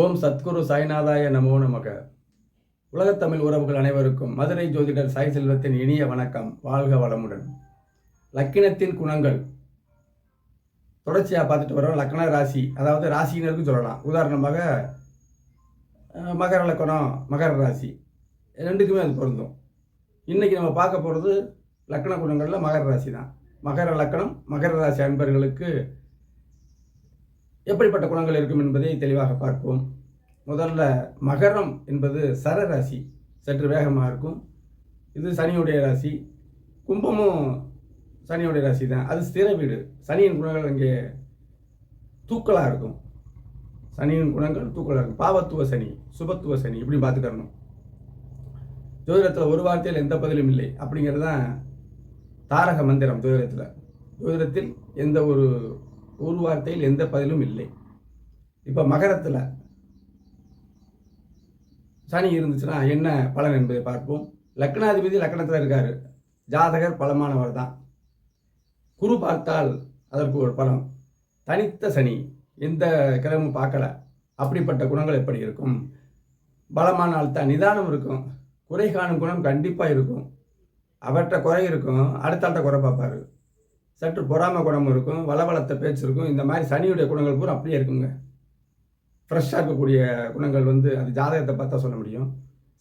ஓம் சத்குரு சாய்நாதாய நமோ நமக. உலகத்தமிழ் உறவுகள் அனைவருக்கும் மதுரை ஜோதிடர் சாய் செல்வத்தின் இனிய வணக்கம். வாழ்க வளமுடன். லக்கினத்தின் குணங்கள். தொடர்ச்சியாக பார்த்துட்டு வரோம் லக்ன ராசி அதாவது ராசினருக்கு சொல்லலாம். உதாரணமாக மகர லக்கணம் மகர ராசி. ரெண்டுக்குமே அது பொருந்தும். இன்றைக்கி நம்ம பார்க்க போகிறது லக்கண குணங்களில் மகர ராசி தான் மகர லக்கணம் மகர ராசி அன்பர்களுக்கு எப்படிப்பட்ட குணங்கள் இருக்கும் என்பதை தெளிவாக பார்ப்போம். முதல்ல மகரம் என்பது சரராசி. சற்று வேகமாக இருக்கும். இது சனியுடைய ராசி. கும்பமும் சனியுடைய ராசி தான். அது ஸ்திர வீடு. சனியின் குணங்கள் அங்கே தூக்கலாக இருக்கும். சனியின் குணங்கள் தூக்கலாக இருக்கும். பாவத்துவ சனி சுபத்துவ சனி இப்படி பார்த்துக்கறணும் ஜோதிடத்தில் ஒரு வார்த்தையில் எந்த பதிலும் இல்லை. அப்படிங்கிறது தான் தாரக மந்திரம் ஜோதிடத்தில். ஜோதிடத்தில் எந்த ஒரு ஒரு வார்த்தையில் எந்த பதிலும் இல்லை. இப்போ மகரத்தில் சனி இருந்துச்சுன்னா என்ன பலன் என்பதை பார்ப்போம். லக்னாதிபதி லக்னத்தில் இருக்கார். ஜாதகர் பலமானவர் தான். குரு பார்த்தால் அதற்கு ஒரு பலம் தனித்த சனி எந்த கிரகமும் பார்க்கல. அப்படிப்பட்ட குணங்கள் எப்படி இருக்கும்? பலமான ஆள் தான். நிதானம் இருக்கும். குறை காணும் குணம் கண்டிப்பாக இருக்கும். அவர்கிட்ட குறை இருக்கும். அடுத்த ஆள்கிட்ட குறை பார்ப்பாரு. சற்று பொறாமை குணம் இருக்கும் வளவளத்த பேச்சு இருக்கும். இந்த மாதிரி சனியுடைய குணங்கள் பூரா அப்படியே இருக்குங்க. ஃப்ரெஷ்ஷாக இருக்கக்கூடிய குணங்கள் வந்து அது ஜாதகத்தை பார்த்தா சொல்ல முடியும்.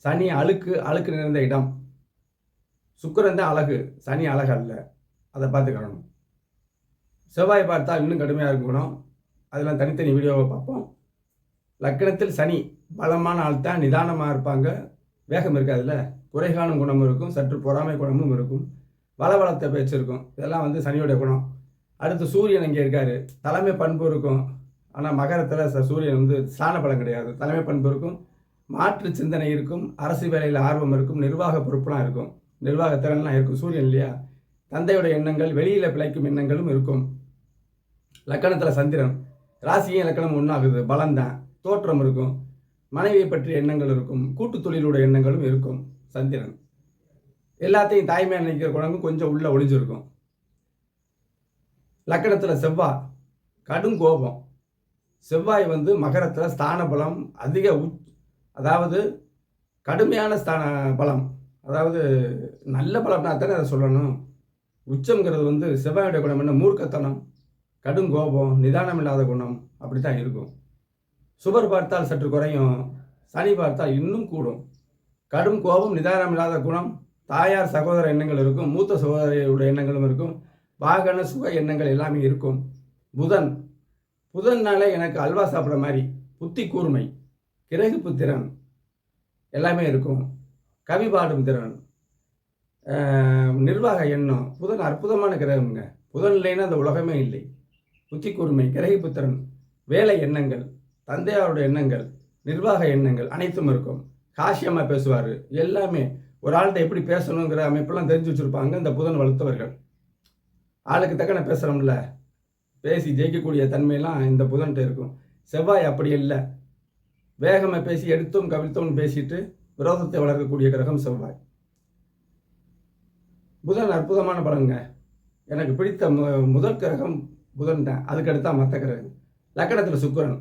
சனி அழுக்கு அழுக்கு நிறைந்த இடம். சுக்கரன் தான் அழகு சனி அழகு அல்ல. அதை பார்த்துக்கணும். செவ்வாய் பார்த்தா இன்னும் கடுமையாக இருக்கும் குணம். அதெல்லாம் தனித்தனி வீடியோவை பார்ப்போம். லக்கணத்தில் சனி பலமான ஆள் தான் நிதானமாக இருப்பாங்க. வேகம் இருக்காதுல்ல. குறைகாணும் குணமும் இருக்கும் சற்று பொறாமை குணமும் இருக்கும். வளவளத்த பேச்சு இருக்கும். இதெல்லாம் வந்து சனியோட குணம். அடுத்து சூரியன் இங்கே இருக்காரு. தலைமை பண்பு இருக்கும். ஆனால் மகரத்தில் ச- சூரியன் வந்து ஸ்தான பலம் கிடையாது. தலைமை பண்பு இருக்கும். மாற்று சிந்தனை இருக்கும். அரசு வேலையில் ஆர்வம் இருக்கும். நிர்வாக பொறுப்புலாம் இருக்கும். நிர்வாக திறன்லாம் இருக்கும். சூரியன் இல்லையா? தந்தையோட எண்ணங்கள் வெளியில் பிழைக்கும் எண்ணங்களும் இருக்கும். லக்கணத்தில் சந்திரன். ராசியும் லக்கணம் ஒன்றாகுது பலந்தான் தோற்றம் இருக்கும். மனைவியை பற்றிய எண்ணங்கள் இருக்கும். கூட்டு தொழிலோட எண்ணங்களும் இருக்கும். சந்திரன். எல்லாத்தையும் தாய்மை நினைக்கிற குணமும் கொஞ்சம் உள்ள ஒளிஞ்சிருக்கும். லக்கணத்தில் செவ்வாய் கடும் கோபம். செவ்வாய் வந்து மகரத்தில் ஸ்தான பலம் அதிக உச் அதாவது கடுமையான ஸ்தான பலம். அதாவது நல்ல பலம்னா தானே அதை சொல்லணும். உச்சம்ங்கிறது வந்து செவ்வாயுடைய குணம் என்ன? மூர்க்கத்தனம் கடும் கோபம் நிதானம் இல்லாத குணம். அப்படி தான் இருக்கும். சுவர் பார்த்தால் சற்று குறையும் சனி பார்த்தால் இன்னும் கூடும். கடும் கோபம் நிதானம் இல்லாத குணம் தாயார் சகோதர எண்ணங்கள் இருக்கும் மூத்த சகோதரியுடைய எண்ணங்களும் இருக்கும் வாகன சுக எண்ணங்கள் எல்லாமே இருக்கும். புதன் புதன்னால எனக்கு அல்வா சாப்பிட்ற மாதிரி புத்தி கூர்மை கிரகிப்பு திறன் எல்லாமே இருக்கும். கவி பாடும் திறன் நிர்வாக எண்ணம் புதன் அற்புதமான கிரகம்ங்க. புதன் இல்லைன்னா அந்த உலகமே இல்லை. புத்தி கூர்மை கிரகிப்பு திறன் வேலை எண்ணங்கள் தந்தையாருடைய எண்ணங்கள் நிர்வாக எண்ணங்கள் அனைத்தும் இருக்கும். காசியமாக பேசுவார் எல்லாமே ஒரு ஆள்கிட்ட எப்படி பேசணுங்கிற அமைப்பெல்லாம் தெரிஞ்சு வச்சுருப்பாங்க இந்த புதன் வளர்த்தவர்கள். ஆளுக்கு தக்கன பேசுகிறோம்ல பேசி ஜெயிக்கக்கூடிய தன்மையெல்லாம் இந்த புதன்கிட்ட இருக்கும். செவ்வாய் அப்படி இல்லை. வேகமாக பேசி எடுத்தும் கவிழ்த்தும் பேசிட்டு விரோதத்தை வளர்க்கக்கூடிய கிரகம் செவ்வாய். புதன் அற்புதமான பலங்க எனக்கு பிடித்த மு முதல் கிரகம் புதன் தான். அதுக்கு அடுத்தா மற்ற கிரகம். லக்கணத்தில் சுக்கரன்.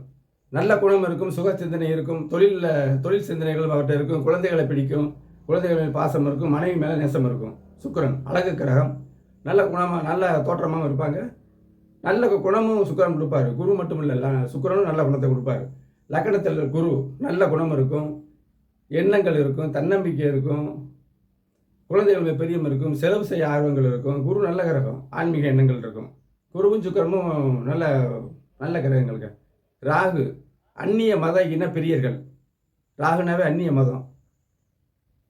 நல்ல குணம் இருக்கும் சுக சிந்தனை இருக்கும் தொழிலில் தொழில் சிந்தனைகள் அவர்கிட்ட இருக்கும் குழந்தைகளை பிடிக்கும் குழந்தைகள் பாசம் இருக்கும் மனைவி மேலே நேசம் இருக்கும். சுக்கிரன் அழகு கிரகம். நல்ல குணமாக நல்ல தோற்றமாகவும் இருப்பாங்க. நல்ல குணமும் சுக்கரன் கொடுப்பாரு. குரு மட்டும் இல்லை சுக்கரனும் நல்ல குணத்தை கொடுப்பாரு. லக்கணத்தில் குரு நல்ல குணம் இருக்கும். எண்ணங்கள் இருக்கும் தன்னம்பிக்கை இருக்கும். குழந்தைகள் பெரியம் இருக்கும். செலவு செய்ய ஆர்வங்கள் இருக்கும். குரு நல்ல கிரகம் ஆன்மீக எண்ணங்கள் இருக்கும். குருவும் சுக்கரமும் நல்ல நல்ல கிரகங்களுக்கு ராகு அந்நிய மத இன பிரியர்கள் ராகுனாவே அந்நிய மதம்.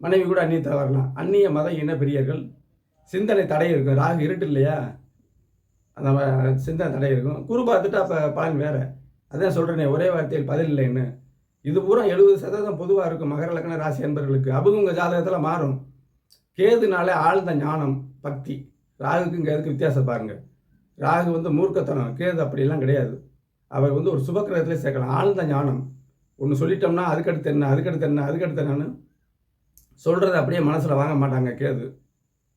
மனைவி கூட அந்நிய வரலாம் அந்நிய மத இன பெரியர்கள். சிந்தனை தடை இருக்கும். ராகு இருட்டு இல்லையா? அந்த சிந்தனை தடை இருக்கும். குரு பார்த்துட்டு அப்போ பலன் வேறு. அதான் சொல்கிறேனே ஒரே வார்த்தையில் பதில் இல்லைன்னு. இது பூரா எழுபது சதவீதம் பொதுவாக இருக்கும் மகர லக்ன ராசி என்பவர்களுக்கு அவங்க உங்கள் ஜாதகத்தில் மாறும். கேதுனாலே ஆழ்ந்த ஞானம் பக்தி. ராகுக்கும் கேதுக்கு எதுக்கு வித்தியாசம் பாருங்க. ராகு வந்து மூர்க்கத்தனம். கேது அப்படிலாம் கிடையாது. அவர் வந்து ஒரு சுபக்கிரகத்திலே சேர்க்கலாம். ஆழ்ந்த ஞானம். ஒன்று சொல்லிட்டோம்னா அதுக்கடுத்து என்ன அதுக்கடுத்து என்ன அதுக்கடுத்து என்னன்னு சொல்கிறத அப்படியே மனசில் வாங்க மாட்டாங்க கேது.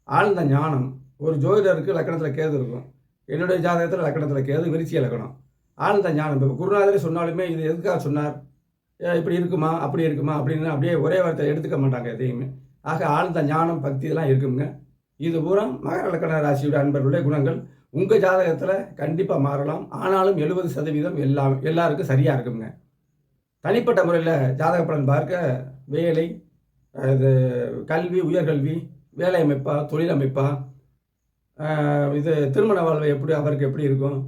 ஆழ்ந்த ஞானம். ஒரு ஜோதிடருக்கு லக்கணத்தில் கேது இருக்கும். என்னுடைய ஜாதகத்தில் லக்கணத்தில் கேது விரிச்சி லக்கணம். ஆழ்ந்த ஞானம். இப்போ குருநாதரே சொன்னாலுமே இது எதுக்காக சொன்னார்? இப்படி இருக்குமா? அப்படி இருக்குமா? அப்படின்னு அப்படியே ஒரே வார்த்தை எடுத்துக்க மாட்டாங்க எதையுமே. ஆக ஆழ்ந்த ஞானம் பக்தி இதெல்லாம் இருக்குங்க. இது பூரா மகர லக்கண ராசியுடைய அன்பர்களுடைய குணங்கள். உங்கள் ஜாதகத்தில் கண்டிப்பாக மாறலாம். ஆனாலும் எழுபது சதவீதம் எல்லாம் எல்லாருக்கும் சரியாக இருக்குங்க. தனிப்பட்ட முறையில் ஜாதக பலன் பார்க்க வேலை இது கல்வி உயர்கல்வி வேலை அமைப்பா தொழில் அமைப்பா இது திருமண வாழ்வை எப்படி அவருக்கு எப்படி இருக்கும்?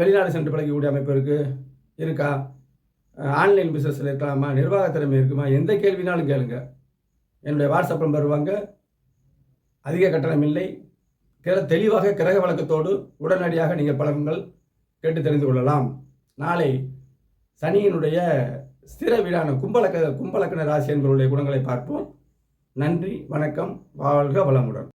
வெளிநாடு சென்று பழகக்கூடிய அமைப்பு இருக்குது இருக்கா? ஆன்லைன் பிஸ்னஸில் இருக்கலாமா? நிர்வாக திறமை இருக்குமா? எந்த கேள்வினாலும் கேளுங்க. என்னுடைய வாட்ஸ்அப் நம்பர் வாங்க. அதிக கட்டணம் இல்லை. கிர தெளிவாக கிரக வழக்கத்தோடு உடனடியாக நீங்கள் பழகுங்கள் கேட்டு தெரிந்து கொள்ளலாம். நாளை சனியினுடைய ஸ்திர வீடான கும்பலக்க கும்பலக்கண ராசி என்பவருடைய குணங்களை பார்ப்போம். நன்றி வணக்கம் வாழ்க வளமுடன்.